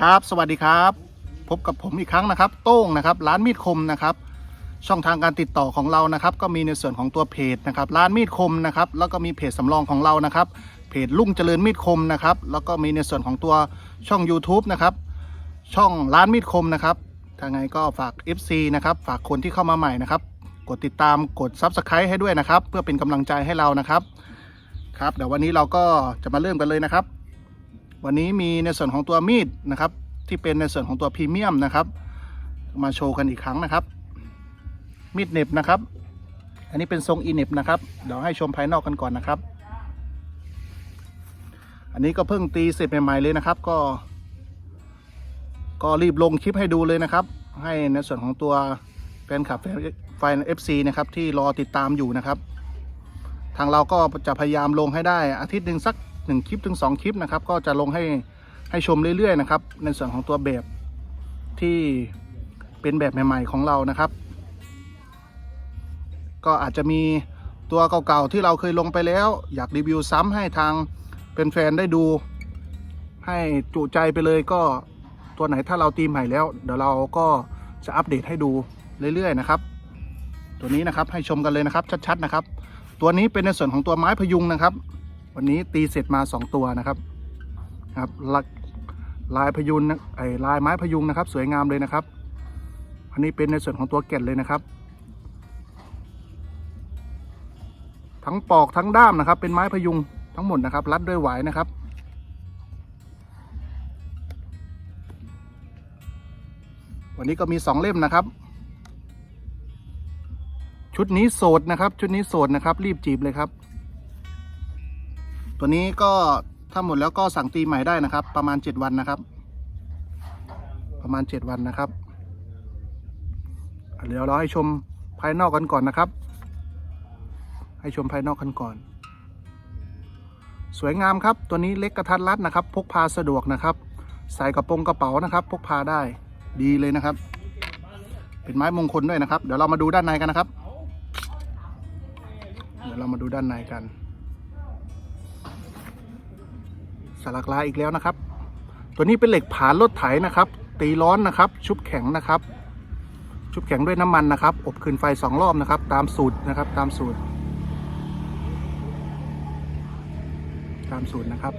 ครับ สวัสดีครับ พบกับผมอีกครั้งนะครับ โต้งนะครับร้านมีดคมนะครับ ช่องทางการติดต่อของเรานะครับ ก็มีในส่วนของตัวเพจนะครับร้านมีดคมนะครับ แล้วก็มีเพจสำรองของเรานะครับ เพจลุ่งเจริญมีดคมนะครับ แล้วก็มีในส่วนของตัวช่อง YouTube นะครับ ช่องร้านมีดคมนะครับถ้าไงก็ฝาก FC นะครับ ฝากคนที่เข้ามาใหม่นะครับ กดติดตามกด Subscribe ให้ด้วยนะครับ เพื่อเป็นกำลังใจให้เรานะครับ ครับเดี๋ยววันนี้เราก็จะมาเริ่มกันเลยนะครับ วันนี้มีในส่วนของตัวมีดนะครับ ที่เป็นในส่วนของตัวพรีเมียมนะครับ มาโชว์กันอีกครั้งนะครับ มีดเน็บนะครับ อันนี้เป็นทรงอีเน็บนะครับเดี๋ยวให้ชมภายนอกกันก่อนนะครับ อันนี้ก็เพิ่งตีเสร็จใหม่ๆเลยนะครับ ก็ ก็รีบลงคลิปให้ดูเลยนะครับ ให้ในส่วนของตัวแฟนคลับแฟนเอฟซีนะครับที่รอติดตามอยู่นะครับ ทางเราก็จะพยายามลงให้ได้อาทิตย์หนึ่งสัก หนึ่งคลิปถึงสองคลิปนะครับ ก็จะลงให้ให้ชมเรื่อยๆนะครับ ในส่วนของตัวแบบที่เป็นแบบใหม่ ๆ ของเรานะครับ ก็อาจจะมีตัวเก่าๆที่เราเคยลงไปแล้ว อยากรีวิวซ้ำให้ทางเป็นแฟนได้ดู ให้จุใจไปเลยก็ตัวไหนถ้าเราตีใหม่แล้ว เดี๋ยวเราก็จะอัปเดตให้ดูเรื่อยๆนะครับ ตัวนี้นะครับให้ชมกันเลยนะครับชัดๆนะครับ ตัวนี้เป็นในส่วนของตัวไม้พยุงนะครับ วันนี้ตีเสร็จมา 2 ตัวนะครับครับลายลายพยุงนไอ้ลายไม้พยุงนะครับ สวยงามเลยนะครับ อันนี้เป็นในส่วนของตัวแก่นเลยนะครับ ทั้งปอกทั้งด้ามนะครับ เป็นไม้พยุงทั้งหมดนะครับ รัดด้วยหวายนะครับวันนี้ก็มีสองเล่มนะครับ ชุดนี้โสดนะครับ ชุดนี้โสดนะครับ รีบจีบเลยครับ ตัวนี้ก็ถ้าหมดแล้วก็สั่งตีใหม่ได้นะครับ ประมาณเจ็ดวันนะครับ ประมาณเจ็ดวันนะครับเดี๋ยวเราให้ชมภายนอกกันก่อนนะครับ ให้ชมภายนอกกันก่อน สวยงามครับ ตัวนี้เล็กกระทัดรัดนะครับ พกพาสะดวกนะครับ ใส่กระโปรงกระเป๋านะครับ พกพาได้ดีเลยนะครับ เป็นไม้มงคลด้วยนะครับ เดี๋ยวเรามาดูด้านในกันนะครับ เดี๋ยวเรามาดูด้านในกัน สลักลายอีกแล้วนะครับ ตัวนี้เป็นเหล็กผานรถไถนะครับ ตีร้อนนะครับ ชุบแข็งนะครับ ชุบแข็งด้วยน้ำมันนะครับ อบคืนไฟสองรอบนะครับ ตามสูตรนะครับ ตามสูตร ตามสูตรนะครับ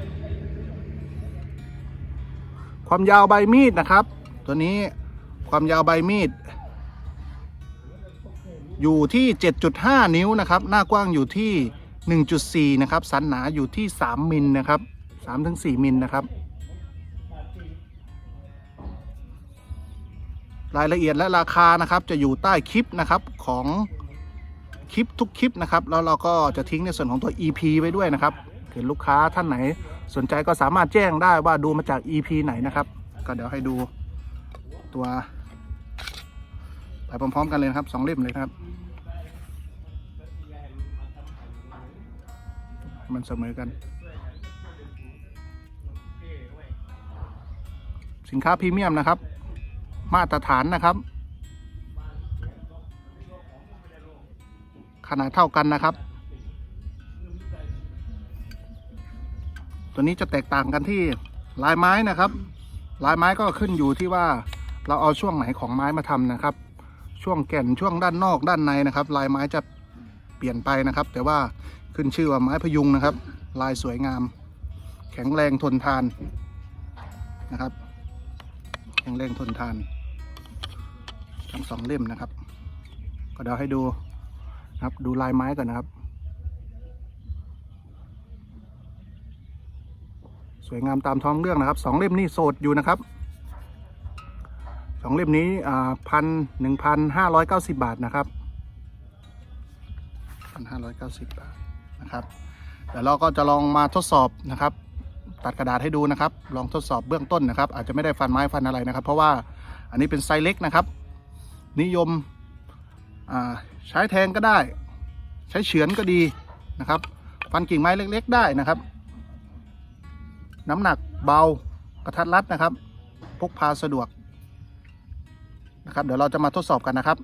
ความยาวใบมีดนะครับ ตัวนี้ความยาวใบมีดอยู่ที่ 7.5 นิ้วนะครับ หน้ากว้างอยู่ที่ 1.4 นะครับ สันหนาอยู่ที่ 3 มิลนะครับ 3ถึง4มิลนะครับ รายละเอียดและราคานะครับจะอยู่ใต้คลิปนะครับของคลิปทุกคลิปนะครับ แล้วเราก็จะทิ้งในส่วนของตัว EP ไว้ด้วยนะครับเห็นลูกค้าท่านไหนสนใจก็สามารถแจ้งได้ว่าดูมาจาก EP ไหนนะครับ ก็เดี๋ยวให้ดูตัวไปพร้อมๆกันเลยนะครับสองเล่มเลยครับ มันเสมอกัน สินค้าพรีเมียมนะครับ มาตรฐานนะครับ ขนาดเท่ากันนะครับ ตัวนี้จะแตกต่างกันที่ลายไม้นะครับ ลายไม้ก็ขึ้นอยู่ที่ว่าเราเอาช่วงไหนของไม้มาทำนะครับ ช่วงแก่นช่วงด้านนอกด้านในนะครับ ลายไม้จะเปลี่ยนไปนะครับ แต่ว่าขึ้นชื่อว่าไม้พยุงนะครับ ลายสวยงาม แข็งแรงทนทานนะครับ แข็งแรงทนทาน ทั้งสองเล่มนะครับ ก็เดี๋ยวให้ดูนะครับดูลายไม้ก่อนนะครับ สวยงามตามท้องเรื่องนะครับสองเล่มนี้โสดอยู่นะครับสองเล่มนี้พันหนึ่งพันห้าร้อยเก้าสิบบาทนะครับพันห้าร้อยเก้าสิบบาทนะครับเดี๋ยวเราก็จะลองมาทดสอบนะครับ ตัดกระดาษให้ดูนะครับ ลองทดสอบเบื้องต้นนะครับ อาจจะไม่ได้ฟันไม้ฟันอะไรนะครับ เพราะว่าอันนี้เป็นไซส์เล็กนะครับ นิยมใช้แทงก็ได้ ใช้เฉือนก็ดีนะครับ ฟันกิ่งไม้เล็ก ๆ ได้นะครับ น้ำหนักเบากระทัดรัดนะครับ พกพาสะดวกนะครับ เดี๋ยวเราจะมาทดสอบกันนะครับ